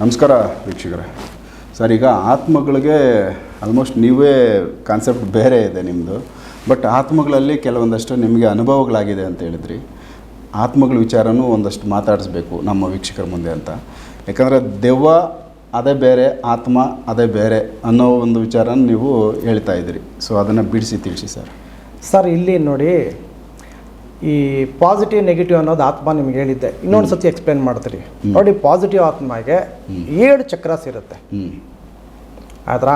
ನಮಸ್ಕಾರ ವೀಕ್ಷಕರೇ. ಸರ್, ಈಗ ಆತ್ಮಗಳಿಗೆ ಆಲ್ಮೋಸ್ಟ್ ನೀವೇ ಕಾನ್ಸೆಪ್ಟ್ ಬೇರೆ ಇದೆ ನಿಮ್ಮದು ಬಟ್ ಆತ್ಮಗಳಲ್ಲಿ ಕೆಲವೊಂದಷ್ಟು ನಿಮಗೆ ಅನುಭವಗಳಾಗಿದೆ ಅಂತ ಹೇಳಿದ್ರಿ. ಆತ್ಮಗಳ ವಿಚಾರನೂ ಒಂದಷ್ಟು ಮಾತಾಡಿಸ್ಬೇಕು ನಮ್ಮ ವೀಕ್ಷಕರ ಮುಂದೆ ಅಂತ. ಯಾಕಂದರೆ ದೆವ್ವ ಅದೇ ಬೇರೆ, ಆತ್ಮ ಅದೇ ಬೇರೆ ಅನ್ನೋ ಒಂದು ವಿಚಾರನ ನೀವು ಹೇಳ್ತಾ ಇದ್ದೀರಿ. ಸೊ ಅದನ್ನು ಬಿಡಿಸಿ ತಿಳಿಸಿ ಸರ್. ಸರ್, ಇಲ್ಲಿ ನೋಡಿ ಈ ಪಾಸಿಟಿವ್ ನೆಗೆಟಿವ್ ಅನ್ನೋದು ಆತ್ಮ ನಿಮ್ಗೆ ಹೇಳಿದ್ದೆ. ಇನ್ನೊಂದು ಸತಿ ಎಕ್ಸ್ಪ್ಲೇನ್ ಮಾಡ್ತೀರಿ ನೋಡಿ ಪಾಸಿಟಿವ್ ಆತ್ಮಗೆ ಏಳು ಚಕ್ರಸ್ ಇರುತ್ತೆ ಆಯ್ತಾ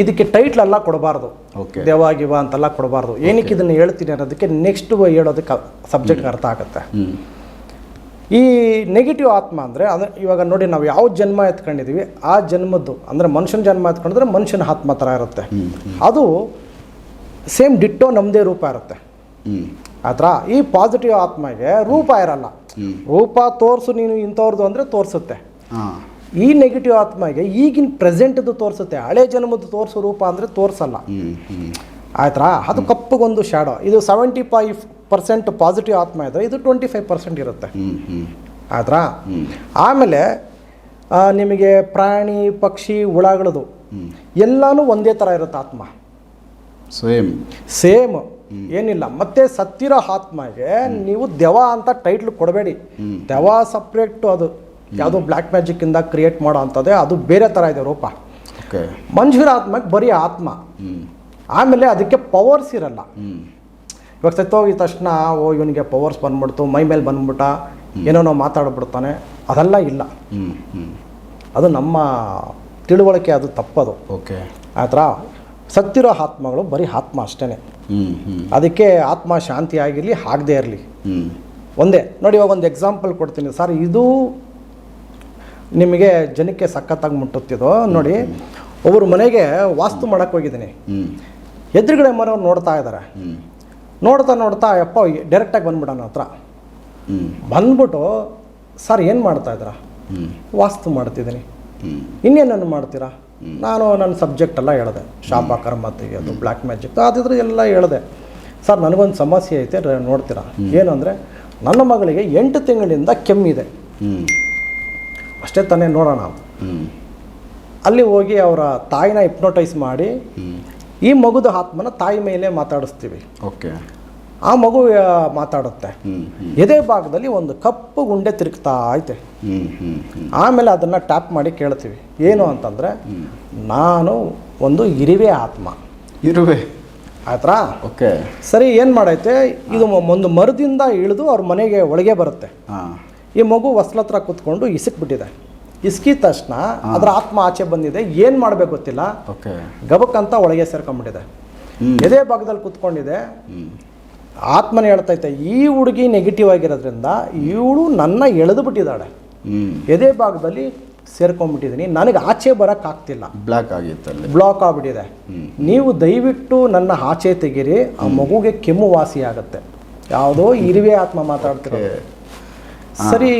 ಇದಕ್ಕೆ ಟೈಟ್ಲ್ ಎಲ್ಲ ಕೊಡಬಾರ್ದು. ಓಕೆ ದೇವ ಗಿವ ಅಂತೆಲ್ಲ ಕೊಡಬಾರ್ದು. ಏನಕ್ಕೆ ಇದನ್ನು ಹೇಳ್ತೀನಿ ಅನ್ನೋದಕ್ಕೆ ನೆಕ್ಸ್ಟ್ ಹೇಳೋದಕ್ಕೆ ಸಬ್ಜೆಕ್ಟ್ ಅರ್ಥ ಆಗುತ್ತೆ. ಈ ನೆಗೆಟಿವ್ ಆತ್ಮ ಅಂದರೆ ಅಂದರೆ ಇವಾಗ ನೋಡಿ ನಾವು ಯಾವ ಜನ್ಮ ಎತ್ಕೊಂಡಿದ್ದೀವಿ ಆ ಜನ್ಮದ್ದು ಅಂದರೆ ಮನುಷ್ಯನ ಜನ್ಮ ಎತ್ಕೊಂಡಿದ್ರೆ ಮನುಷ್ಯನ ಆತ್ಮ ಥರ ಇರುತ್ತೆ. ಅದು ಸೇಮ್ ಡಿಟ್ಟೋ ನಮ್ಮದೇ ರೂಪ ಇರುತ್ತೆ. ಆತರ ಈ ಪಾಸಿಟಿವ್ ಆತ್ಮಗೆ ರೂಪ ಇರಲ್ಲ. ರೂಪ ತೋರಿಸು ನೀನು ಇಂಥವ್ರದ್ದು ಅಂದರೆ ತೋರಿಸುತ್ತೆ. ಈ ನೆಗೆಟಿವ್ ಆತ್ಮಗೆ ಈಗಿನ ಪ್ರೆಸೆಂಟ್ದು ತೋರಿಸುತ್ತೆ ಹಳೆ ಜನ್ಮದ್ದು ತೋರಿಸೋ ರೂಪ ಅಂದರೆ ತೋರಿಸಲ್ಲ. ಹ್ಞೂ ಹ್ಞೂ ಆಯ್ತಾ ಅದು ಕಪ್ಪಗೊಂದು ಶ್ಯಾಡೋ ಇದು ಸೆವೆಂಟಿ ಫೈವ್ ಪರ್ಸೆಂಟ್ ಪಾಸಿಟಿವ್ ಆತ್ಮ ಇದ್ದರೆ ಇದು ಟ್ವೆಂಟಿ ಫೈವ್ ಪರ್ಸೆಂಟ್ ಇರುತ್ತೆ. ಆಯ್ತಾ ಆಮೇಲೆ ನಿಮಗೆ ಪ್ರಾಣಿ ಪಕ್ಷಿ ಹುಳಗಳದು ಎಲ್ಲಾನು ಎಲ್ಲನೂ ಒಂದೇ ಥರ ಇರುತ್ತೆ ಆತ್ಮ. ಸೇಮ್ ಸೇಮ್ ಏನಿಲ್ಲ. ಮತ್ತೆ ಸತ್ತಿರೋ ಆತ್ಮಗೆ ನೀವು ದೆವ ಅಂತ ಟೈಟ್ಲ್ ಕೊಡಬೇಡಿ. ದೆವ ಸಪ್ರೇಟ್ ಅದು. ಯಾವುದೋ ಬ್ಲ್ಯಾಕ್ ಮ್ಯಾಜಿಕ್ ಇಂದ ಕ್ರಿಯೇಟ್ ಮಾಡೋ ಅಂಥದ್ದೇ ಅದು ಬೇರೆ ಥರ ಇದೆ ರೂಪ. ಮಂಜೂರ ಆತ್ಮಕ್ಕೆ ಬರೀ ಆತ್ಮ. ಆಮೇಲೆ ಅದಕ್ಕೆ ಪವರ್ಸ್ ಇರಲ್ಲ. ಇವಾಗ ಸತ್ತೋಗಿದ ತಕ್ಷಣ ಓ ಇವನಿಗೆ ಪವರ್ಸ್ ಬಂದ್ಬಿಡ್ತು ಮೈ ಮೇಲೆ ಬಂದ್ಬಿಟ್ಟ ಏನೇನೋ ಮಾತಾಡ್ಬಿಡ್ತಾನೆ. ಅದೆಲ್ಲ ಇಲ್ಲ. ಅದು ನಮ್ಮ ತಿಳುವಳಿಕೆ ಅದು ತಪ್ಪದು. ಓಕೆ ಆ ಥರ ಸತ್ತಿರೋ ಆತ್ಮಗಳು ಬರೀ ಆತ್ಮ ಅಷ್ಟೇ ಅದಕ್ಕೆ ಆತ್ಮ ಶಾಂತಿ ಆಗಿರಲಿ ಆಗದೇ ಇರಲಿ. ಒಂದೇ ನೋಡಿ ಇವಾಗ ಒಂದು ಎಕ್ಸಾಂಪಲ್ ಕೊಡ್ತೀನಿ. ಸರ್ ಇದು ನಿಮಗೆ ಜನಕ್ಕೆ ಸಖತ್ತಾಗಿ ಮುಟ್ಟುತ್ತಿದೋ ನೋಡಿ ಒಬ್ಬರು ಮನೆಗೆ ವಾಸ್ತು ಮಾಡಕ್ಕೆ ಹೋಗಿದ್ದೀನಿ. ಎದುರುಗಡೆ ಮನೆಯವ್ರು ನೋಡ್ತಾ ಇದ್ದಾರೆ ನೋಡ್ತಾ ನೋಡ್ತಾ ಅಪ್ಪ ಡೈರೆಕ್ಟಾಗಿ ಬಂದ್ಬಿಡೋಣ ಹತ್ರ. ಬಂದ್ಬಿಟ್ಟು ಸರ್ ಏನು ಮಾಡ್ತಾ ಇದ್ದೀರಾ? ವಾಸ್ತು ಮಾಡ್ತಿದ್ದೀನಿ. ಇನ್ನೇನನ್ನು ಮಾಡ್ತೀರಾ? ನಾನು ನನ್ನ ಸಬ್ಜೆಕ್ಟ್ ಎಲ್ಲ ಹೇಳಿದೆ. ಶಾಪ ಅದು ಬ್ಲ್ಯಾಕ್ ಮ್ಯಾಜಿಕ್ ಅದಿದ್ರೆ ಎಲ್ಲ ಹೇಳಿದೆ. ಸರ್ ನನಗೊಂದು ಸಮಸ್ಯೆ ಐತೆ ನೋಡ್ತೀರಾ? ಏನು ಅಂದರೆ ನನ್ನ ಮಗಳಿಗೆ ಎಂಟು ತಿಂಗಳಿಂದ ಕೆಮ್ಮಿದೆ ಅಷ್ಟೇ ತಾನೇ ನೋಡೋಣ. ನಾವು ಅಲ್ಲಿ ಹೋಗಿ ಅವರ ತಾಯಿನ ಹಿಪ್ನೋಟೈಸ್ ಮಾಡಿ ಈ ಮಗುದ ಆತ್ಮನ ತಾಯಿ ಮೇಲೆ ಮಾತಾಡಿಸ್ತೀವಿ. ಓಕೆ ಆ ಮಗು ಮಾತಾಡುತ್ತೆ. ಎದೆ ಭಾಗದಲ್ಲಿ ಒಂದು ಕಪ್ಪು ಗುಂಡೆ ತಿರುಗ್ತಾ ಐತೆ. ಆಮೇಲೆ ಅದನ್ನು ಟ್ಯಾಪ್ ಮಾಡಿ ಕೇಳ್ತೀವಿ. ಏನು ಅಂತಂದರೆ ನಾನು ಒಂದು ಇರಿವೆ ಆತ್ಮ. ಇರುವೆ. ಆಯ್ತಾ ಓಕೆ. ಸರಿ ಏನು ಮಾಡೈತೆ? ಇದು ಒಂದು ಮರದಿಂದ ಇಳಿದು ಅವ್ರ ಮನೆಗೆ ಒಳಗೆ ಬರುತ್ತೆ. ಈ ಮಗು ಹೊಸ್ಲತ್ರ ಕೂತ್ಕೊಂಡು ಇಸಕ್ಬಿಟ್ಟಿದೆ. ಇಸ್ಕಿದ ತಕ್ಷಣ ಅದರ ಆತ್ಮ ಆಚೆ ಬಂದಿದೆ. ಏನು ಮಾಡಬೇಕು ಗೊತ್ತಿಲ್ಲ. ಗಬಕ್ಕಂತ ಒಳಗೆ ಸೇರ್ಕೊಂಡ್ಬಿಟ್ಟಿದೆ ಎದೆ ಭಾಗದಲ್ಲಿ ಕೂತ್ಕೊಂಡಿದೆ. ಆತ್ಮನ ಹೇಳ್ತೈತೆ ಈ ಹುಡುಗಿ ನೆಗೆಟಿವ್ ಆಗಿರೋದ್ರಿಂದ ಇವಳು ನನ್ನ ಎಳೆದು ಬಿಟ್ಟಿದ್ದಾಳೆ. ಎದೆ ಭಾಗದಲ್ಲಿ ಸೇರ್ಕೊಂಡ್ಬಿಟ್ಟಿದ್ದೀನಿ. ನನಗೆ ಆಚೆ ಬರೋಕ್ಕಾಗ್ತಿಲ್ಲ ಬ್ಲಾಕ್ ಆಗಿತ್ತು ಬ್ಲಾಕ್ ಆಗಿಬಿಟ್ಟಿದೆ. ನೀವು ದಯವಿಟ್ಟು ನನ್ನ ಆಚೆ ತೆಗೀರಿ. ಆ ಮಗುಗೆ ಕೆಮ್ಮು ವಾಸಿ ಆಗುತ್ತೆ. ಯಾವುದೋ ಇರುವೆ ಆತ್ಮ ಮಾತಾಡ್ತಿರೋ ಸರಿ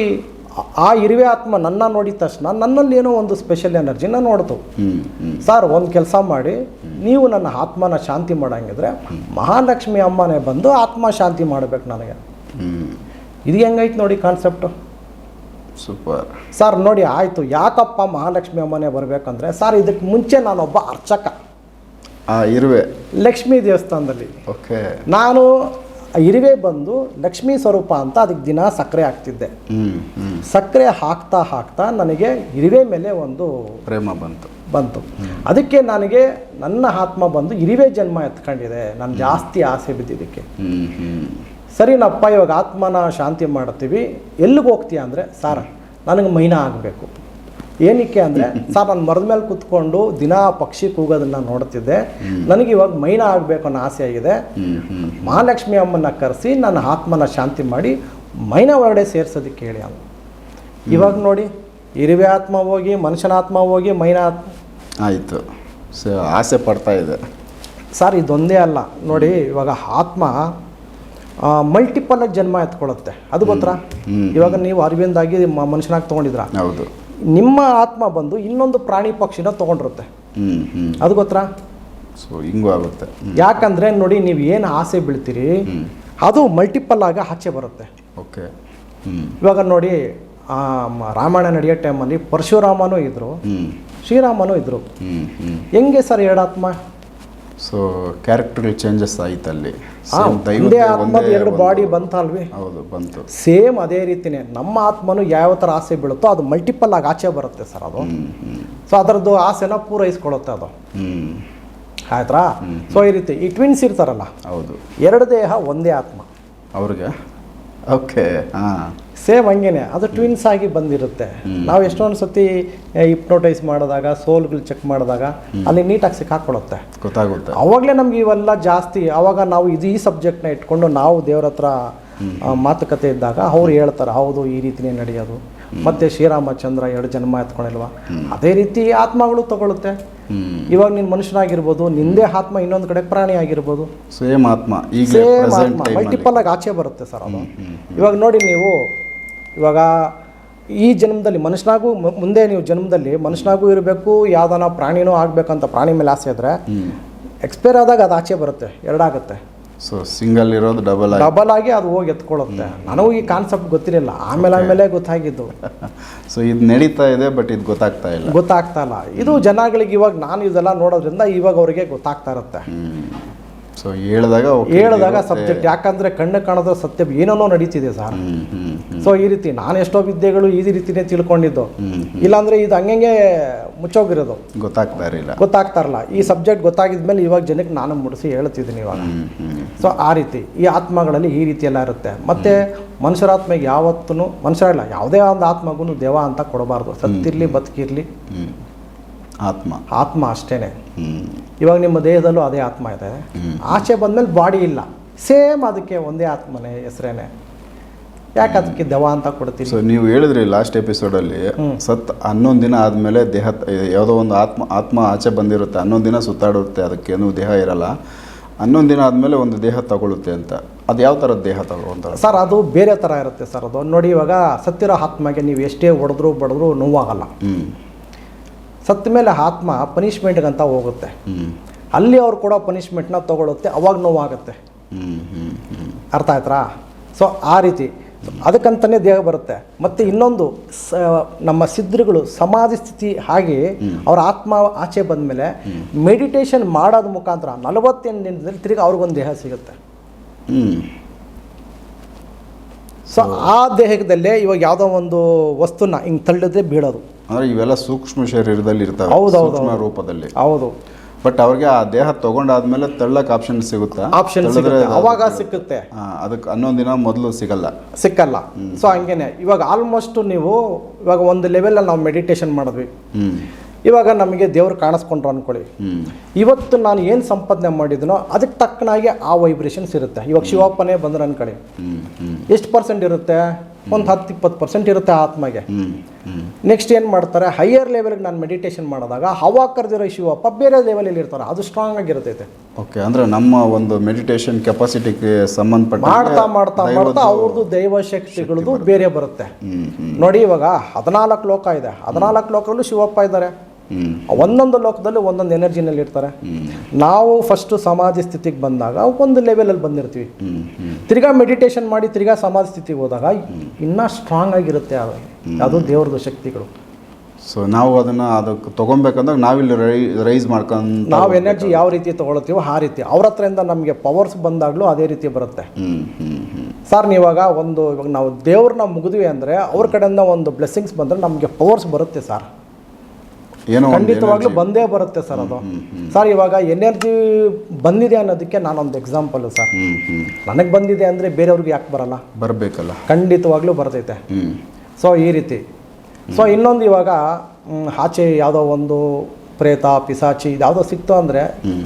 ಆ- ಇರುವೆ ಆತ್ಮ ನನ್ನ ನೋಡಿದ ತಕ್ಷಣ ನನ್ನಲ್ಲಿ ಏನೋ ಒಂದು ಸ್ಪೆಷಲ್ ಎನರ್ಜಿನ ನೋಡ್ತು. ಸರ್ ಒಂದು ಕೆಲಸ ಮಾಡಿ ನೀವು ನನ್ನ ಆತ್ಮನ ಶಾಂತಿ ಮಾಡಂಗಿದ್ರೆ ಮಹಾಲಕ್ಷ್ಮಿ ಅಮ್ಮನೇ ಬಂದು ಆತ್ಮ ಶಾಂತಿ ಮಾಡಬೇಕು ನನಗೆ. ಇದು ಹೆಂಗೈತೆ ನೋಡಿ ಕಾನ್ಸೆಪ್ಟು ಸೂಪರ್ ಸರ್ ನೋಡಿ ಆಯಿತು. ಯಾಕಪ್ಪ ಮಹಾಲಕ್ಷ್ಮಿ ಅಮ್ಮನೇ ಬರಬೇಕಂದ್ರೆ ಸರ್ ಇದಕ್ಕೆ ಮುಂಚೆ ನಾನೊಬ್ಬ ಅರ್ಚಕ. ಆ ಇರುವೆ. ಲಕ್ಷ್ಮೀ ದೇವಸ್ಥಾನದಲ್ಲಿ. ಓಕೆ ನಾನು ಇರುವೆ ಬಂದು ಲಕ್ಷ್ಮೀ ಸ್ವರೂಪ ಅಂತ ಅದಕ್ಕೆ ದಿನ ಸಕ್ಕರೆ ಹಾಕ್ತಿದ್ದೆ. ಸಕ್ಕರೆ ಹಾಕ್ತಾ ಹಾಕ್ತಾ ನನಗೆ ಇರುವೆ ಮೇಲೆ ಒಂದು ಪ್ರೇಮ ಬಂತು. ಬಂತು. ಅದಕ್ಕೆ ನನಗೆ ನನ್ನ ಆತ್ಮ ಬಂದು ಇರುವೆ ಜನ್ಮ ಎತ್ಕೊಂಡಿದೆ. ನಾನು ಜಾಸ್ತಿ ಆಸೆ ಬಿದ್ದಿದ್ದಕ್ಕೆ. ಸರಿ ನಪ್ಪ ಸರಿನಪ್ಪ ಇವಾಗ ಆತ್ಮನ ಶಾಂತಿ ಮಾಡ್ತೀವಿ. ಎಲ್ಲಿಗೆ ಹೋಗ್ತೀಯ ಅಂದರೆ ಸಾರ ನನಗೆ ಮೈನ ಆಗಬೇಕು. ಏನಕ್ಕೆ ಅಂದರೆ ಸರ್ ನಾನು ಮರದ ಮೇಲೆ ಕೂತ್ಕೊಂಡು ದಿನ ಪಕ್ಷಿ ಕೂಗೋದನ್ನ ನೋಡ್ತಿದ್ದೆ. ನನಗೆ ಇವಾಗ ಮೈನ ಆಗಬೇಕು ಅನ್ನೋ ಆಸೆ ಆಗಿದೆ. ಮಹಾಲಕ್ಷ್ಮಿ ಅಮ್ಮನ ಕರೆಸಿ ನನ್ನ ಆತ್ಮನ ಶಾಂತಿ ಮಾಡಿ ಮೈನ ಒಳಗಡೆ ಸೇರಿಸೋದಕ್ಕೆ ಹೇಳಿ ಅವನು. ಇವಾಗ ನೋಡಿ ಇರುವೆ ಆತ್ಮ ಹೋಗಿ ಮನುಷ್ಯನ ಆತ್ಮ ಹೋಗಿ ಮೈನ ಆತ್ಮ ಆಯಿತು. ಸೊ ಆಸೆ ಪಡ್ತಾ ಇದೆ. ಸರ್ ಇದೊಂದೇ ಅಲ್ಲ. ನೋಡಿ ಇವಾಗ ಆತ್ಮ ಮಲ್ಟಿಪಲ್ ಜನ್ಮ ಎತ್ಕೊಳ್ಳುತ್ತೆ. ಅದು ಗೊತ್ತಾ? ಇವಾಗ ನೀವು ಅರಿವಿಂದಾಗಿ ಮನುಷ್ಯನಾಗಿ ತೊಗೊಂಡಿದ್ರ? ಹೌದು. ನಿಮ್ಮ ಆತ್ಮ ಬಂದು ಇನ್ನೊಂದು ಪ್ರಾಣಿ ಪಕ್ಷಿನ ತಗೊಂಡಿರುತ್ತೆ. ಅದು ಗೊತ್ತಾ? ಸೊ ಹಿಂಗೂ ಆಗುತ್ತೆ. ಯಾಕಂದ್ರೆ ನೋಡಿ ನೀವು ಏನು ಆಸೆ ಬೀಳ್ತೀರಿ ಅದು ಮಲ್ಟಿಪಲ್ ಆಗಿ ಆಚೆ ಬರುತ್ತೆ. ಓಕೆ. ಇವಾಗ ನೋಡಿ ರಾಮಾಯಣ ನಡೆಯೋ ಟೈಮಲ್ಲಿ ಪರಶುರಾಮನೂ ಇದ್ದರು ಶ್ರೀರಾಮನು ಇದ್ದರು ಹೆಂಗೆ ಸರ್ ಎರಡಾತ್ಮ? ಸೊ ಕ್ಯಾರೆಕ್ಟರ್ ಚೇಂಜಸ್ ಆಯ್ತು ಅಲ್ಲಿ ಆ, Same ಒಂದೇ ಆತ್ಮದ ಎರಡು ಬಾಡಿ ಬಂತಲ್ವಿ? ಹೌದು ಬಂತು. ಸೇಮ್ ಅದೇ ರೀತಿನೇ. ನಮ್ಮ ಆತ್ಮನು ಯಾವ ಥರ ಆಸೆ ಬೀಳುತ್ತೋ ಅದು ಮಲ್ಟಿಪಲ್ ಆಗಿ ಆಚೆ ಬರುತ್ತೆ ಸರ್ ಅದು. ಸೊ ಅದರದ್ದು ಆಸೆನ ಪೂರೈಸ್ಕೊಳ್ಳುತ್ತೆ ಅದು. ಆಯ್ತಾ ಸೊ ಈ ರೀತಿ ಈ ಟ್ವಿನ್ಸ್ ಇರ್ತಾರಲ್ಲ ಹೌದು. ಎರಡು ದೇಹ ಒಂದೇ ಆತ್ಮ. ಅವ್ರಿಗೆ? ಓಕೆ ಹಾಂ. ಸೇಮ್ ಹಂಗೇನೆ ಅದು ಟ್ವಿನ್ಸ್ ಆಗಿ ಬಂದಿರುತ್ತೆ. ನಾವು ಎಷ್ಟೊಂದು ಸತಿ ಹಿಪ್ನೋಟೈಸ್ ಮಾಡಿದಾಗ ಸೋಲ್ಗಳು ಚೆಕ್ ಮಾಡಿದಾಗ ಅಲ್ಲಿ ನೀಟಾಗಿ ಸಿಕ್ಕಾಕೊಳ್ಳುತ್ತೆ. ಗೊತ್ತಾಗುತ್ತೆ. ಅವಾಗಲೇ ನಮ್ಗೆ ಇವೆಲ್ಲ ಜಾಸ್ತಿ ಅವಾಗ ನಾವು ಇದು ಈ ಸಬ್ಜೆಕ್ಟ್ನ ಇಟ್ಕೊಂಡು ನಾವು ದೇವ್ರ ಹತ್ರ ಮಾತುಕತೆ ಇದ್ದಾಗ ಅವ್ರು ಹೇಳ್ತಾರೆ ಹೌದು ಈ ರೀತಿನೇ ನಡೆಯೋದು. ಮತ್ತೆ ಶ್ರೀರಾಮಚಂದ್ರ ಎರಡು ಜನ್ಮ ಎತ್ಕೊಂಡಿಲ್ವಾ? ಅದೇ ರೀತಿ ಆತ್ಮಗಳು ತಗೊಳುತ್ತೆ. ಇವಾಗ ನೀನು ಮನುಷ್ಯನಾಗಿರ್ಬೋದು ನಿಂದೇ ಆತ್ಮ ಇನ್ನೊಂದು ಕಡೆ ಪ್ರಾಣಿ ಆಗಿರ್ಬೋದು. ಸೇಮ್ ಆತ್ಮ ಸೇಮ್ ಆತ್ಮ ಮಲ್ಟಿಪಲ್ ಆಗಿ ಆಚೆ ಬರುತ್ತೆ ಸರ್ ಅದು. ಇವಾಗ ನೋಡಿ ನೀವು ಇವಾಗ ಈ ಜನ್ಮದಲ್ಲಿ ಮನುಷ್ಯನಾಗೂ ಮುಂದೆ ನೀವು ಜನ್ಮದಲ್ಲಿ ಮನುಷ್ಯನಾಗೂ ಇರಬೇಕು ಯಾವ್ದಾನ ಪ್ರಾಣಿನೂ ಆಗಬೇಕಂತ ಪ್ರಾಣಿ ಮೇಲೆ ಆಸೆ ಇದ್ರೆ ಎಕ್ಸ್ಪೈರ್ ಆದಾಗ ಅದು ಆಚೆ ಬರುತ್ತೆ ಎರಡಾಗುತ್ತೆ. ಸೊ ಸಿಂಗಲ್ ಇರೋದು ಡಬಲ್ ಆಗಿ ಡಬಲ್ ಆಗಿ ಅದು ಹೋಗಿ ಎತ್ಕೊಳ್ಳುತ್ತೆ. ನನಗೂ ಈ ಕಾನ್ಸೆಪ್ಟ್ ಗೊತ್ತಿರಲಿಲ್ಲ. ಆಮೇಲೆ ಆಮೇಲೆ ಗೊತ್ತಾಗಿದ್ದು. ಸೊ ಇದು ನಡೀತಾ ಇದೆ ಬಟ್ ಇದು ಗೊತ್ತಾಗ್ತಾ ಇಲ್ಲ. ಗೊತ್ತಾಗ್ತಾ ಇಲ್ಲ. ಇದು ಜನಗಳಿಗೆ ಇವಾಗ ನಾನು ಇದೆಲ್ಲ ನೋಡೋದ್ರಿಂದ ಇವಾಗ ಅವರಿಗೆ ಗೊತ್ತಾಗ್ತಾ ಇರುತ್ತೆ. ಸೊ ಹೇಳಿದಾಗ ಹೇಳಿದಾಗ. ಸಬ್ಜೆಕ್ಟ್ ಯಾಕಂದ್ರೆ ಕಣ್ಣು ಕಾಣೋದ್ರ ಸತ್ಯ ಏನೇನೋ ನಡೀತಿದೆ ಸರ್. ಸೊ ಈ ರೀತಿ ನಾನು ಎಷ್ಟೋ ವಿದ್ಯೆಗಳು ಈ ರೀತಿನೇ ತಿಳ್ಕೊಂಡಿದ್ದು. ಇಲ್ಲಾಂದ್ರೆ ಇದು ಹಂಗೆ ಮುಚ್ಚೋಗಿರೋದು. ಗೊತ್ತಾಗ್ತಾ ಇರಲಿಲ್ಲ ಗೊತ್ತಾಗ್ತಾ ಇರಲ್ಲ ಈ ಸಬ್ಜೆಕ್ಟ್ ಗೊತ್ತಾಗಿದ್ಮೇಲೆ ಇವಾಗ ಜನಕ್ಕೆ ನಾನು ಮುಡಿಸಿ ಹೇಳ್ತಿದ್ದೀನಿ ಇವಾಗ. ಸೊ ಆ ರೀತಿ ಈ ಆತ್ಮಗಳಲ್ಲಿ ಈ ರೀತಿ ಎಲ್ಲ ಇರುತ್ತೆ. ಮತ್ತೆ ಮನುಷ್ಯರಾತ್ಮೆಗೆ ಯಾವತ್ತೂ ಮನುಷ್ಯರ ಇಲ್ಲ ಯಾವುದೇ ಒಂದು ಆತ್ಮಗೂ ದೇವ ಅಂತ ಕೊಡಬಾರ್ದು. ಸತ್ತಿರ್ಲಿ ಬದುಕಿರ್ಲಿ. ಆತ್ಮ. ಆತ್ಮ ಅಷ್ಟೇನೆ. ಇವಾಗ ನಿಮ್ಮ ದೇಹದಲ್ಲೂ ಅದೇ ಆತ್ಮ ಇದೆ. ಆಚೆ ಬಂದಮೇಲೆ ಬಾಡಿ ಇಲ್ಲ. ಸೇಮ್ ಅದಕ್ಕೆ ಒಂದೇ ಆತ್ಮನೇ ಹೆಸರೇನೆ. ಯಾಕೆ ಅದಕ್ಕೆ ದವ ಅಂತ ಕೊಡ್ತೀವಿ ಸೊ ನೀವು ಹೇಳಿದ್ರಿ ಲಾಸ್ಟ್ ಎಪಿಸೋಡಲ್ಲಿ ಸತ್ ಹನ್ನೊಂದು ದಿನ ಆದಮೇಲೆ ದೇಹ ಯಾವುದೋ ಒಂದು ಆತ್ಮ ಆತ್ಮ ಆಚೆ ಬಂದಿರುತ್ತೆ. ಹನ್ನೊಂದು ದಿನ ಸುತ್ತಾಡುತ್ತೆ ಅದಕ್ಕೇನು ದೇಹ ಇರಲ್ಲ. ಹನ್ನೊಂದು ದಿನ ಆದಮೇಲೆ ಒಂದು ದೇಹ ತಗೊಳುತ್ತೆ ಅಂತ. ಅದು ಯಾವ ಥರದ ದೇಹ ತಗೊಳ್ಳುವಂಥ ಸರ್ ಅದು ಬೇರೆ ಥರ ಇರುತ್ತೆ ಸರ್ ಅದು. ನೋಡಿ ಇವಾಗ ಸತ್ತಿರೋ ಆತ್ಮಗೆ ನೀವು ಎಷ್ಟೇ ಹೊಡೆದ್ರು ಬಡಿದ್ರು ನೋವಾಗಲ್ಲ. ಹ್ಞೂ ಸತ್ತ ಮೇಲೆ ಆತ್ಮ ಪನಿಷ್ಮೆಂಟ್ಗಂತ ಹೋಗುತ್ತೆ. ಅಲ್ಲಿ ಅವ್ರು ಕೊಡೋ ಪನಿಷ್ಮೆಂಟ್ನ ತಗೊಳುತ್ತೆ ಅವಾಗ ನೋವಾಗುತ್ತೆ. ಅರ್ಥ ಆಯ್ತಾ ಸೊ ಆ ರೀತಿ. ಅದಕ್ಕಂತಲೇ ದೇಹ ಬರುತ್ತೆ. ಮತ್ತು ಇನ್ನೊಂದು ಸ ನಮ್ಮ ಸಿದ್ಧರುಗಳು ಸಮಾಧಿ ಸ್ಥಿತಿ ಹಾಗೆ ಅವರ ಆತ್ಮ ಆಚೆ ಬಂದ ಮೇಲೆ ಮೆಡಿಟೇಷನ್ ಮಾಡೋದ ಮುಖಾಂತರ ನಲವತ್ತೆಂಟು ದಿನದಲ್ಲಿ ತಿರುಗಿ ಅವ್ರಿಗೊಂದು ದೇಹ ಸಿಗುತ್ತೆ. ಸೊ ಆ ದೇಹದಲ್ಲೇ ಇವಾಗ ಯಾವುದೋ ಒಂದು ವಸ್ತುನ ಹಿಂಗೆ ತಳ್ಳಿದ್ರೆ ಬೀಳೋದು. ಅಂದರೆ ಇವೆಲ್ಲ ಸೂಕ್ಷ್ಮ ಶರೀರದಲ್ಲಿ ಇರ್ತವೆ ಸೂಕ್ಷ್ಮ ರೂಪದಲ್ಲಿ. ಹೌದು. ಬಟ್ ಅವ್ರಿಗೆ ಆ ದೇಹ ತಗೊಂಡಾದ್ಮೇಲೆ ತಳ್ಳಕ್ ಆಪ್ಷನ್ ಸಿಗುತ್ತಾ? ಆಪ್ಷನ್ ಸಿಗುತ್ತೆ. ಅವಾಗ ಸಿಕ್ಕುತ್ತೆ. ಅದಕ್ಕೆ ಹನ್ನೊಂದು ದಿನ ಮೊದಲು ಸಿಗಲ್ಲ. ಸಿಕ್ಕಲ್ಲ. ಸೊ ಹಂಗೇನೆ. ಇವಾಗ ಆಲ್ಮೋಸ್ಟ್ ನೀವು ಇವಾಗ ಒಂದು ಲೆವೆಲಲ್ಲಿ ನಾವು ಮೆಡಿಟೇಷನ್ ಮಾಡಿದ್ವಿ. ಇವಾಗ ನಮಗೆ ದೇವ್ರು ಕಾಣಿಸ್ಕೊಂಡ್ರು ಅನ್ಕೊಳ್ಳಿ. ಇವತ್ತು ನಾನು ಏನು ಸಂಪಾದನೆ ಮಾಡಿದ್ನೋ ಅದಕ್ಕೆ ತಕ್ಕನಾಗಿ ಆ ವೈಬ್ರೇಷನ್ಸ್ ಇರುತ್ತೆ. ಇವಾಗ ಶಿವಪ್ಪನೇ ಬಂದ್ರೆ ಅನ್ಕೊಳ್ಳಿ. ಎಷ್ಟು ಪರ್ಸೆಂಟ್ ಇರುತ್ತೆ? ಒಂದು ಹತ್ತು ಇಪ್ಪತ್ತು ಪರ್ಸೆಂಟ್ ಇರುತ್ತೆ ಆತ್ಮಗೆ. ನೆಕ್ಸ್ಟ್ ಏನು ಮಾಡ್ತಾರೆ? ಹೈಯರ್ ಲೆವೆಲ್ಗೆ ನಾನು ಮೆಡಿಟೇಷನ್ ಮಾಡಿದಾಗ ಹವಾ ಕರೆದಿರೋ ಶಿವಪ್ಪ ಬೇರೆ ಲೆವೆಲಲ್ಲಿ ಇರ್ತಾರೆ. ಅದು ಸ್ಟ್ರಾಂಗ್ ಆಗಿರ್ತೈತೆ ಓಕೆ ಅಂದರೆ ನಮ್ಮ ಒಂದು ಮೆಡಿಟೇಷನ್ ಕೆಪಾಸಿಟಿಗೆ ಸಂಬಂಧಪಟ್ಟ ಮಾಡ್ತಾ ಮಾಡ್ತಾ ಮಾಡ್ತಾ ಅವ್ರದ್ದು ದೈವ ಶಕ್ತಿಗಳದ್ದು ಬೇರೆ ಬರುತ್ತೆ. ನೋಡಿ ಇವಾಗ ಹದಿನಾಲ್ಕು ಲೋಕ ಇದೆ. ಹದಿನಾಲ್ಕು ಲೋಕಲ್ಲೂ ಶಿವಪ್ಪ ಇದ್ದಾರೆ. ಒಂದೊಂದು ಲೋಕದಲ್ಲಿ ಒಂದೊಂದು ಎನರ್ಜಿನಲ್ಲಿ ಇರ್ತಾರೆ. ನಾವು ಫಸ್ಟ್ ಸಮಾಧಿ ಸ್ಥಿತಿಗೆ ಬಂದಾಗ ಒಂದು ಲೆವೆಲಲ್ಲಿ ಬಂದಿರ್ತೀವಿ. ತಿರ್ಗಾ ಮೆಡಿಟೇಷನ್ ಮಾಡಿ ತಿರ್ಗಾ ಸಮಾಧಿ ಸ್ಥಿತಿಗೆ ಹೋದಾಗ ಇನ್ನೂ ಸ್ಟ್ರಾಂಗ್ ಆಗಿರುತ್ತೆ ಅದು. ದೇವ್ರದ್ದು ಶಕ್ತಿಗಳು. ಸೊ ನಾವು ಅದನ್ನು ಅದಕ್ಕೆ ತೊಗೊಬೇಕಂದಾಗ ನಾವಿಲ್ಲಿ ರೈ ರೈಸ್ ಮಾಡ್ಕೊಂಡು ನಾವು ಎನರ್ಜಿ ಯಾವ ರೀತಿ ತಗೊಳ್ತೀವೋ ಆ ರೀತಿ. ಅವ್ರ ಹತ್ರದಿಂದ ನಮಗೆ ಪವರ್ಸ್ ಬಂದಾಗಲೂ ಅದೇ ರೀತಿ ಬರುತ್ತೆ. ಸರ್ ನೀವಾಗ ಒಂದು ಇವಾಗ ನಾವು ದೇವ್ರನ್ನ ಮುಗಿದ್ವಿ ಅಂದರೆ ಅವ್ರ ಕಡೆಯಿಂದ ಒಂದು ಬ್ಲೆಸ್ಸಿಂಗ್ಸ್ ಬಂದರೆ ನಮಗೆ ಪವರ್ಸ್ ಬರುತ್ತೆ ಸರ್ ಏನೋ ಖಂಡಿತವಾಗ್ಲೂ ಬಂದೇ ಬರುತ್ತೆ ಸರ್ ಅದು. ಸರ್ ಇವಾಗ ಎನರ್ಜಿ ಬಂದಿದೆ ಅನ್ನೋದಕ್ಕೆ ನಾನೊಂದು ಎಕ್ಸಾಂಪಲ್ ಸರ್. ನನಗೆ ಬಂದಿದೆ ಅಂದರೆ ಬೇರೆಯವ್ರಿಗೆ ಯಾಕೆ ಬರಲ್ಲ? ಬರಬೇಕಲ್ಲ. ಖಂಡಿತವಾಗ್ಲೂ ಬರ್ತೈತೆ. ಸೊ ಈ ರೀತಿ. ಸೊ ಇನ್ನೊಂದು ಇವಾಗ ಆಚೆ ಯಾವುದೋ ಒಂದು ಪ್ರೇತ ಪಿಸಾಚಿ ಯಾವುದೋ ಸಿಕ್ತು ಅಂದರೆ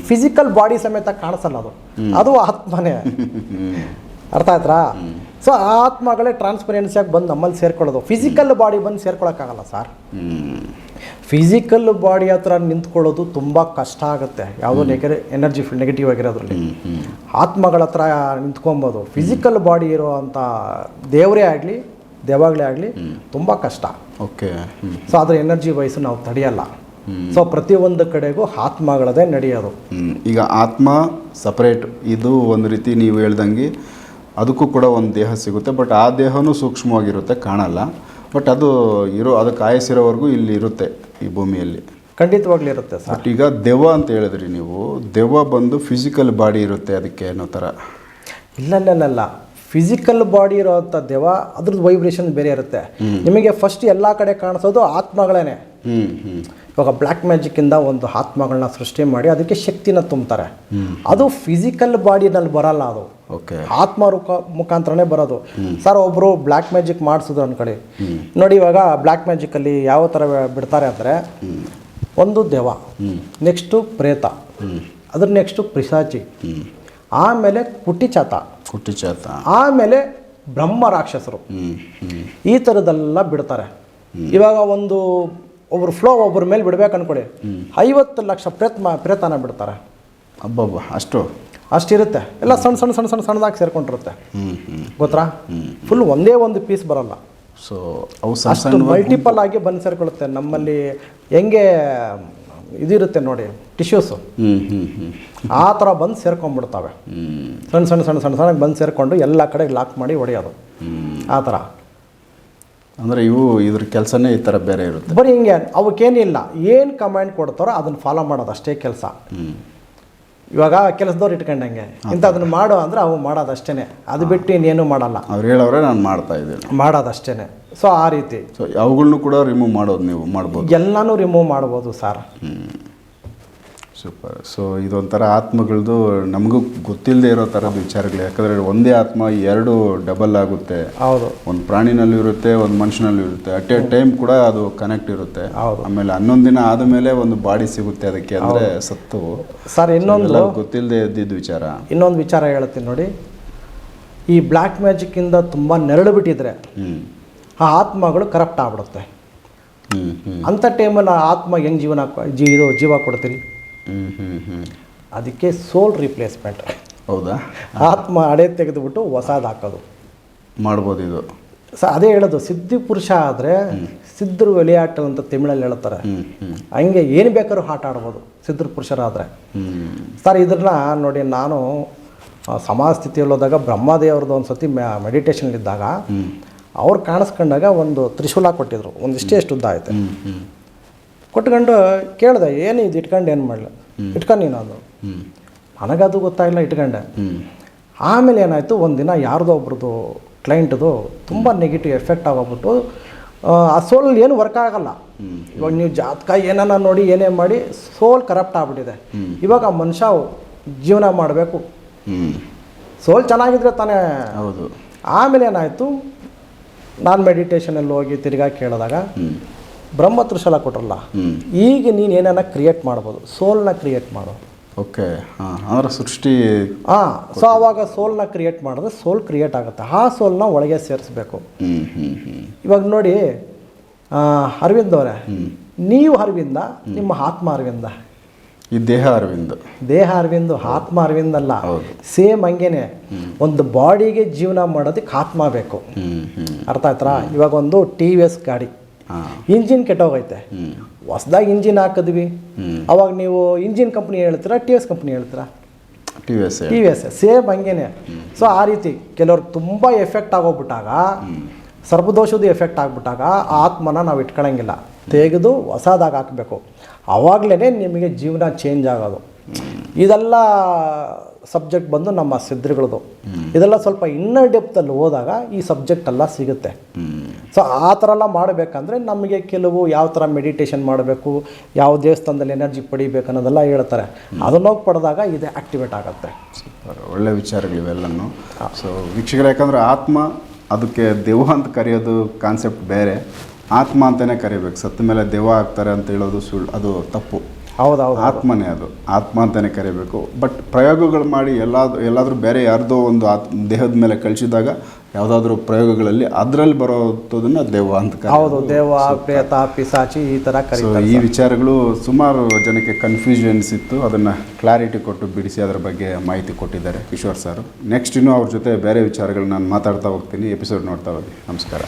ಫಿಸಿಕಲ್ ಬಾಡಿ ಸಮೇತ ಕಾಣಿಸಲ್ಲ ಅದು. ಅದು ಆತ್ಮನೇ. ಅರ್ಥ ಆಯ್ತಾ ಸೊ ಆ ಆತ್ಮಗಳೇ ಟ್ರಾನ್ಸ್ಪರೆನ್ಸಿಯಾಗಿ ಬಂದು ನಮ್ಮಲ್ಲಿ ಸೇರ್ಕೊಳ್ಳೋದು. ಫಿಸಿಕಲ್ ಬಾಡಿ ಬಂದು ಸೇರ್ಕೊಳಕ್ಕಾಗಲ್ಲ ಸರ್. ಫಿಸಿಕಲ್ ಬಾಡಿ ಹತ್ರ ನಿಂತ್ಕೊಳ್ಳೋದು ತುಂಬ ಕಷ್ಟ ಆಗುತ್ತೆ. ಯಾವುದೋ ನೆಗೆ ಎನರ್ಜಿ ಫುಲ್ ನೆಗೆಟಿವ್ ಆಗಿರೋದ್ರಲ್ಲಿ. ಆತ್ಮಗಳ ಹತ್ರ ನಿಂತ್ಕೊಬೋದು. ಫಿಸಿಕಲ್ ಬಾಡಿ ಇರುವಂಥ ದೇವರೇ ಆಗಲಿ ದೇವಾಗಲೇ ಆಗಲಿ ತುಂಬ ಕಷ್ಟ. ಓಕೆ. ಸೊ ಅದ್ರ ಎನರ್ಜಿ ವಯಸ್ಸು ನಾವು ತಡೆಯಲ್ಲ. ಸೊ ಪ್ರತಿಯೊಂದು ಕಡೆಗೂ ಆತ್ಮಗಳದೇ ನಡೆಯೋದು. ಈಗ ಆತ್ಮ ಸಪ್ರೇಟ್ ಇದು ಒಂದು ರೀತಿ ನೀವು ಹೇಳ್ದಂಗೆ ಅದಕ್ಕೂ ಕೂಡ ಒಂದು ದೇಹ ಸಿಗುತ್ತೆ ಬಟ್ ಆ ದೇಹನೂ ಸೂಕ್ಷ್ಮವಾಗಿರುತ್ತೆ ಕಾಣಲ್ಲ. ಬಟ್ ಅದು ಇರೋ ಅದಕ್ಕೆ ಕಾಯಿಸಿರೋವರೆಗೂ ಇಲ್ಲಿ ಇರುತ್ತೆ ಈ ಭೂಮಿಯಲ್ಲಿ. ಖಂಡಿತವಾಗ್ಲೂ ಇರುತ್ತೆ ಸರ್. ಬಟ್ ಈಗ ದೆವ್ವ ಅಂತ ಹೇಳಿದ್ರಿ ನೀವು ದೆವ್ವ ಬಂದು ಫಿಸಿಕಲ್ ಬಾಡಿ ಇರುತ್ತೆ ಅದಕ್ಕೆ ಅನ್ನೋ ಥರ. ಇಲ್ಲ ಇಲ್ಲ ಇಲ್ಲ, ಇಲ್ಲ. ಫಿಸಿಕಲ್ ಬಾಡಿ ಇರೋವಂಥ ದೆವ ಅದ್ರದ್ದು ವೈಬ್ರೇಷನ್ ಬೇರೆ ಇರುತ್ತೆ. ನಿಮಗೆ ಫಸ್ಟ್ ಎಲ್ಲ ಕಡೆ ಕಾಣಿಸೋದು ಆತ್ಮಗಳೇನೆ. ಹ್ಞೂ ಹ್ಞೂ ಇವಾಗ ಬ್ಲ್ಯಾಕ್ ಮ್ಯಾಜಿಕ್ಕಿಂದ ಒಂದು ಆತ್ಮಗಳನ್ನ ಸೃಷ್ಟಿ ಮಾಡಿ ಅದಕ್ಕೆ ಶಕ್ತಿನ ತುಂಬ್ತಾರೆ. ಅದು ಫಿಸಿಕಲ್ ಬಾಡಿನಲ್ಲಿ ಬರಲ್ಲ ಅದು. ಓಕೆ ಆತ್ಮ ರೂಪ ಮುಖಾಂತರನೇ ಬರೋದು. ಸರ್ ಒಬ್ಬರು ಬ್ಲ್ಯಾಕ್ ಮ್ಯಾಜಿಕ್ ಮಾಡಿಸಿದ್ರು ಅನ್ಕೊಳ್ಳಿ ನೋಡಿ ಇವಾಗ ಬ್ಲ್ಯಾಕ್ ಮ್ಯಾಜಿಕಲ್ಲಿ ಯಾವ ಥರ ಬಿಡ್ತಾರೆ ಅಂದರೆ ಒಂದು ದೇವ ನೆಕ್ಸ್ಟು ಪ್ರೇತ ಅದ್ರ ನೆಕ್ಸ್ಟು ಪ್ರಿಸಾಚಿ ಆಮೇಲೆ ಕುಟಿಚಾತ ಕುಟಿಚಾತ. ಚಾತ ಆಮೇಲೆ ಬ್ರಹ್ಮ ರಾಕ್ಷಸರು. ಈ ಥರದ್ದೆಲ್ಲ ಬಿಡ್ತಾರೆ. ಇವಾಗ ಒಂದು ಒಬ್ರು ಫ್ಲೋ ಒಬ್ಬರ ಮೇಲೆ ಬಿಡ್ಬೇಕು ಅನ್ಕೊಳ್ಳಿ ಐವತ್ತು ಲಕ್ಷ ಪ್ರೇತ ಪ್ರೇತನ ಬಿಡ್ತಾರೆ. ಅಬ್ಬಬ್ಬ ಅಷ್ಟು? ಅಷ್ಟಿರುತ್ತೆ. ಎಲ್ಲ ಸಣ್ಣ ಸಣ್ಣ ಸಣ್ಣ ಸಣ್ಣ ಸಣ್ಣದಾಗಿ ಸೇರ್ಕೊಂಡಿರುತ್ತೆ. ಗೊತ್ತಾ? ಫುಲ್ ಒಂದೇ ಒಂದು ಪೀಸ್ ಬರಲ್ಲ. ಸೊ ಅವು ಅಷ್ಟು ಮಲ್ಟಿಪಲ್ ಆಗಿ ಬಂದು ಸೇರ್ಕೊಳ್ಳುತ್ತೆ. ನಮ್ಮಲ್ಲಿ ಹೆಂಗೆ ಇದಿರುತ್ತೆ ನೋಡಿ ಟಿಶ್ಯೂಸು ಆ ಥರ ಬಂದು ಸೇರ್ಕೊಂಡ್ಬಿಡ್ತವೆ ಸಣ್ಣ ಸಣ್ಣ ಸಣ್ಣ ಸಣ್ಣ ಸಣ್ಣ ಬಂದು ಸೇರಿಕೊಂಡು ಎಲ್ಲ ಕಡೆ ಲಾಕ್ ಮಾಡಿ ಹೊಡೆಯೋದು ಆ ಥರ. ಅಂದರೆ ಇವು ಇದ್ರ ಕೆಲಸನೇ ಈ ಥರ ಬೇರೆ ಇರುತ್ತೆ. ಬರೀ ಹಿಂಗೆ ಅವಕ್ಕೇನಿಲ್ಲ ಏನು ಕಮಾಂಡ್ ಕೊಡ್ತಾರೋ ಅದನ್ನು ಫಾಲೋ ಮಾಡೋದು ಅಷ್ಟೇ ಕೆಲಸ. ಇವಾಗ ಕೆಲಸದವ್ರು ಇಟ್ಕೊಂಡಂಗೆ. ಇಂಥದನ್ನು ಮಾಡು ಅಂದ್ರೆ ಅವು ಮಾಡೋದಷ್ಟೇ ಅದು ಬಿಟ್ಟು ಇನ್ನೇನು ಮಾಡಲ್ಲ. ಅವ್ರು ಹೇಳೋರೆ ನಾನು ಮಾಡ್ತಾ ಇದ್ದೀನಿ. ಮಾಡೋದಷ್ಟೇ ಸೊ ಆ ರೀತಿ. ಸೊ ಅವುಗಳ್ನು ಕೂಡ ರಿಮೂವ್ ಮಾಡೋದು ನೀವು ಮಾಡ್ಬೋದು. ಎಲ್ಲನೂ ರಿಮೂವ್ ಮಾಡ್ಬೋದು ಸರ್. ಸೂಪರ್ ಸೊ ಇದೊಂಥರ ಆತ್ಮಗಳದ್ದು ನಮಗೂ ಗೊತ್ತಿಲ್ಲದೆ ಇರೋ ಥರದ ವಿಚಾರಗಳು. ಯಾಕಂದರೆ ಒಂದೇ ಆತ್ಮ ಎರಡು ಡಬಲ್ ಆಗುತ್ತೆ. ಹೌದು. ಒಂದು ಪ್ರಾಣಿನಲ್ಲೂ ಇರುತ್ತೆ ಒಂದು ಮನುಷ್ಯನಲ್ಲೂ ಇರುತ್ತೆ. ಅಟ್ ಎ ಟೈಮ್ ಕೂಡ ಅದು ಕನೆಕ್ಟ್ ಇರುತ್ತೆ. ಹೌದು. ಆಮೇಲೆ ಹನ್ನೊಂದು ದಿನ ಆದಮೇಲೆ ಒಂದು ಬಾಡಿ ಸಿಗುತ್ತೆ ಅದಕ್ಕೆ ಅಂದರೆ ಸತ್ತು. ಸರ್ ಇನ್ನೊಂದು ಗೊತ್ತಿಲ್ಲದೆ ಇದ್ದಿದ್ದು ವಿಚಾರ. ಇನ್ನೊಂದು ವಿಚಾರ ಹೇಳ್ತೀನಿ ನೋಡಿ. ಈ ಬ್ಲ್ಯಾಕ್ ಮ್ಯಾಜಿಕ್ಕಿಂದ ತುಂಬ ನೆರಳು ಬಿಟ್ಟಿದ್ರೆ ಆ ಆತ್ಮಗಳು ಕರಪ್ಟ್ ಆಗ್ಬಿಡುತ್ತೆ. ಅಂಥ ಟೈಮಲ್ಲಿ ಆ ಆತ್ಮ ಹೆಂಗೆ ಜೀವನ ಇದು ಜೀವ ಕೊಡ್ತೀರಿ? ಅದಕ್ಕೆ ಸೋಲ್ ರಿಪ್ಲೇಸ್ಮೆಂಟ್ ಹೌದಾ? ಆತ್ಮ ಹಳೆ ತೆಗೆದುಬಿಟ್ಟು ಹೊಸದು ಹಾಕೋದು ಮಾಡ್ಬೋದು ಇದು. ಸ ಅದೇ ಹೇಳೋದು ಸಿದ್ಧಿ ಪುರುಷ ಆದರೆ ಸಿದ್ಧರು ವೆಲೆಯಾಟ ಅಂತ ತಮಿಳಲ್ಲಿ ಹೇಳ್ತಾರೆ. ಹಂಗೆ ಏನು ಬೇಕಾದ್ರೂ ಆಟ ಆಡ್ಬೋದು ಸಿದ್ಧರ ಪುರುಷರಾದರೆ. ಸರ್ ಇದನ್ನ ನೋಡಿ ನಾನು ಸಮಾಜ ಸ್ಥಿತಿಯಲ್ಲಿ ಹೋದಾಗ ಬ್ರಹ್ಮದೇವ್ರದ್ದು ಒಂದು ಸತಿ ಮೆಡಿಟೇಷನ್ಲಿದ್ದಾಗ ಅವ್ರು ಕಾಣಿಸ್ಕೊಂಡಾಗ ಒಂದು ತ್ರಿಶೂಲ ಕೊಟ್ಟಿದ್ರು. ಒಂದಿಷ್ಟೇ ಎಷ್ಟು ಉದ್ದ ಆಯ್ತು. ಕೊಟ್ಕೊಂಡು ಕೇಳಿದೆ ಏನು ಇದು ಇಟ್ಕೊಂಡು ಏನು ಮಾಡಲಿ? ಇಟ್ಕೊಂಡು ನೀನು ಅದು. ನನಗದು ಗೊತ್ತಾಗಿಲ್ಲ ಇಟ್ಕೊಂಡೆ. ಆಮೇಲೆ ಏನಾಯಿತು ಒಂದಿನ ಯಾರ್ದೋ ಒಬ್ರದ್ದು ಕ್ಲೈಂಟ್ದು ತುಂಬ ನೆಗೆಟಿವ್ ಎಫೆಕ್ಟ್ ಆಗೋಗ್ಬಿಟ್ಟು ಆ, ಸೋಲ್ ಏನು ವರ್ಕ್ ಆಗಲ್ಲ. ಇವಾಗ ನೀವು ಜಾತಕ ಏನನ್ನ ನೋಡಿ ಏನೇ ಮಾಡಿ ಸೋಲ್ ಕರಪ್ಟ್ ಆಗ್ಬಿಟ್ಟಿದೆ. ಇವಾಗ ಆ ಮನುಷ್ಯ ಜೀವನ ಮಾಡಬೇಕು. ಸೋಲ್ ಚೆನ್ನಾಗಿದ್ರೆ ತಾನೇ. ಹೌದು. ಆಮೇಲೆ ಏನಾಯಿತು ನಾನು ಮೆಡಿಟೇಷನಲ್ಲಿ ಹೋಗಿ ತಿರ್ಗಾ ಕೇಳಿದಾಗ ಬ್ರಹ್ಮ ತ್ರಿಶಲ ಕೊಟ್ರಲ್ಲ ಈಗ ನೀನು ಏನನ್ನ ಕ್ರಿಯೇಟ್ ಮಾಡ್ಬೋದು? ಸೋಲ್ನ ಕ್ರಿಯೇಟ್ ಮಾಡು. ಓಕೆ ಅಂದ್ರೆ ಸೃಷ್ಟಿ ಹಾಂ ಸೊ ಆವಾಗ ಸೋಲ್ನ ಕ್ರಿಯೇಟ್ ಮಾಡಿದ್ರೆ ಸೋಲ್ ಕ್ರಿಯೇಟ್ ಆಗುತ್ತೆ. ಆ ಸೋಲ್ನ ಒಳಗೆ ಸೇರಿಸ್ಬೇಕು. ಇವಾಗ ನೋಡಿ ಅರವಿಂದ್ ಅವರೇ ನೀವು ಅರವಿಂದ ನಿಮ್ಮ ಆತ್ಮ ಅರವಿಂದ? ಈ ದೇಹ ಅರವಿಂದ. ದೇಹ ಅರವಿಂದ ಆತ್ಮ ಅರವಿಂದ ಅಲ್ಲ. ಸೇಮ್ ಹಂಗೇನೆ. ಒಂದು ಬಾಡಿಗೆ ಜೀವನ ಮಾಡೋದಕ್ಕೆ ಆತ್ಮ ಬೇಕು. ಅರ್ಥ ಆಯ್ತಾ ಇವಾಗ ಒಂದು ಟಿ ವಿ ಎಸ್ ಗಾಡಿ. ಇಂಜಿನ್ ಕೆಟ್ಟೋಗೈತೆ. ಹೊಸ್ದಾಗಿ ಇಂಜಿನ್ ಹಾಕಿದ್ವಿ. ಅವಾಗ ನೀವು ಇಂಜಿನ್ ಕಂಪ್ನಿ ಹೇಳ್ತೀರಾ ಟಿ ಎಸ್ ಕಂಪ್ನಿ ಹೇಳ್ತೀರಾ? T V S T V S same ಹಂಗೇನೆ. ಸೊ ಆ ರೀತಿ ಕೆಲವ್ರು ತುಂಬ ಎಫೆಕ್ಟ್ ಆಗೋಗ್ಬಿಟ್ಟಾಗ ಸರ್ಪದೋಷದ ಎಫೆಕ್ಟ್ ಆಗಿಬಿಟ್ಟಾಗ ಆತ್ಮನ ನಾವು ಇಟ್ಕೊಳ್ಳಂಗಿಲ್ಲ ತೆಗೆದು ಹೊಸದಾಗಿ ಹಾಕಬೇಕು. ಆವಾಗಲೇ ನಿಮಗೆ ಜೀವನ ಚೇಂಜ್ ಆಗೋದು. ಇದೆಲ್ಲ ಸಬ್ಜೆಕ್ಟ್ ಬಂದು ನಮ್ಮ ಸಿದ್ಧಗಳದು ಇದೆಲ್ಲ ಸ್ವಲ್ಪ ಇನ್ನರ್ ಡೆಪ್ತಲ್ಲಿ ಹೋದಾಗ ಈ ಸಬ್ಜೆಕ್ಟ್ ಎಲ್ಲ ಸಿಗುತ್ತೆ. ಸೊ ಆ ಥರ ಎಲ್ಲ ಮಾಡಬೇಕಂದ್ರೆ ನಮಗೆ ಕೆಲವು ಯಾವ ಥರ ಮೆಡಿಟೇಷನ್ ಮಾಡಬೇಕು ಯಾವ ದೇವಸ್ಥಾನದಲ್ಲಿ ಎನರ್ಜಿ ಪಡಿಬೇಕು ಅನ್ನೋದೆಲ್ಲ ಹೇಳ್ತಾರೆ. ಅದನ್ನೋಗಿ ಪಡೆದಾಗ ಇದೆ ಆಕ್ಟಿವೇಟ್ ಆಗುತ್ತೆ. ಒಳ್ಳೆ ವಿಚಾರಗಳು ವಿಚಾರಗಳಿವೆಲ್ಲನೂ ಸೊ ವೀಕ್ಷಕರು ಯಾಕಂದ್ರೆ ಆತ್ಮ ಅದಕ್ಕೆ ದೇವ ಅಂತ ಕರೆಯೋದು ಕಾನ್ಸೆಪ್ಟ್ ಬೇರೆ. ಆತ್ಮ ಅಂತಲೇ ಕರಿಬೇಕು. ಸತ್ತ ಮೇಲೆ ದೆವ್ವ ಆಗ್ತಾರೆ ಅಂತ ಹೇಳೋದು ಸುಳ್ಳು ಅದು ತಪ್ಪು. ಹೌದೌದು. ಆತ್ಮನೇ ಅದು. ಆತ್ಮ ಅಂತಲೇ ಕರಿಬೇಕು. ಬಟ್ ಪ್ರಯೋಗಗಳು ಮಾಡಿ ಎಲ್ಲಾದ್ರೂ ಎಲ್ಲಾದರೂ ಬೇರೆ ಯಾರ್ದೋ ಒಂದು ಆತ್ ದೇಹದ ಮೇಲೆ ಕಳಿಸಿದಾಗ ಯಾವುದಾದ್ರೂ ಪ್ರಯೋಗಗಳಲ್ಲಿ ಅದರಲ್ಲಿ ಬರೋದನ್ನ ದೇವ ಅಂತ. ಹೌದು ದೇವ ಪ್ರೇತ ಪಿಸಾಚಿ ಈ ಥರ ಕರೀತಾರೆ ಈ ವಿಚಾರಗಳು ಸುಮಾರು ಜನಕ್ಕೆ ಕನ್ಫ್ಯೂಷನ್ಸ್ ಇತ್ತು ಅದನ್ನು ಕ್ಲಾರಿಟಿ ಕೊಟ್ಟು ಬಿಡಿಸಿ ಅದರ ಬಗ್ಗೆ ಮಾಹಿತಿ ಕೊಟ್ಟಿದ್ದಾರೆ ಕಿಶೋರ್ ಸರ್. ನೆಕ್ಸ್ಟ್ ಇನ್ನೂ ಅವ್ರ ಜೊತೆ ಬೇರೆ ವಿಚಾರಗಳು ನಾನು ಮಾತಾಡ್ತಾ ಹೋಗ್ತೀನಿ. ಎಪಿಸೋಡ್ ನೋಡ್ತಾ ಹೋಗಿ. ನಮಸ್ಕಾರ.